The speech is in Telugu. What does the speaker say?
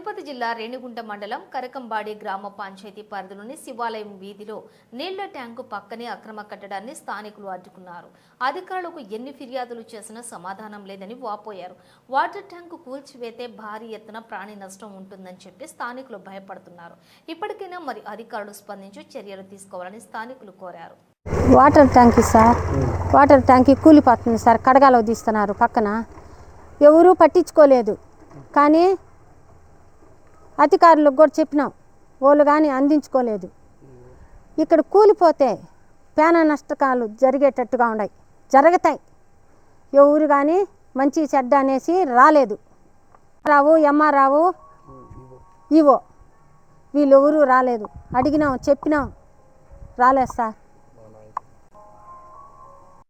తిరుపతి జిల్లా రేణిగుంట మండలం కరకంబాడి గ్రామ పంచాయతీ పరిధిలోని శివాలయం వీధిలో నీళ్ళ ట్యాంకు పక్కనే అక్రమ కట్టడాన్ని స్థానికులు అడ్డుకున్నారు. అధికారులకు ఎన్ని ఫిర్యాదులు చేసినా సమాధానం లేదని వాపోయారు. వాటర్ ట్యాంకు కూల్చివేతే భారీ ఎత్తున ప్రాణి నష్టం ఉంటుందని చెప్పి స్థానికులు భయపడుతున్నారు. ఇప్పటికైనా మరి అధికారులు స్పందించి చర్యలు తీసుకోవాలని స్థానికులు కోరారు. వాటర్ ట్యాంకీ సార్. వాటర్ ట్యాంకీ కూలిపోతుంది సార్. కడగాలో తీస్తున్నారు పక్కన. ఎవరూ పట్టించుకోలేదు. కానీ అధికారులకు కూడా చెప్పినాం. వాళ్ళు కానీ అందించుకోలేదు. ఇక్కడ కూలిపోతే పేన నష్టకాలు జరిగేటట్టుగా ఉన్నాయి. జరుగుతాయి. ఎవరు కానీ మంచి చెడ్డ అనేసి రాలేదు. రావు ఎంఆర్ రావు ఇవో వీళ్ళెవరూ రాలేదు. అడిగినాం చెప్పినాం. రాలేదు సార్.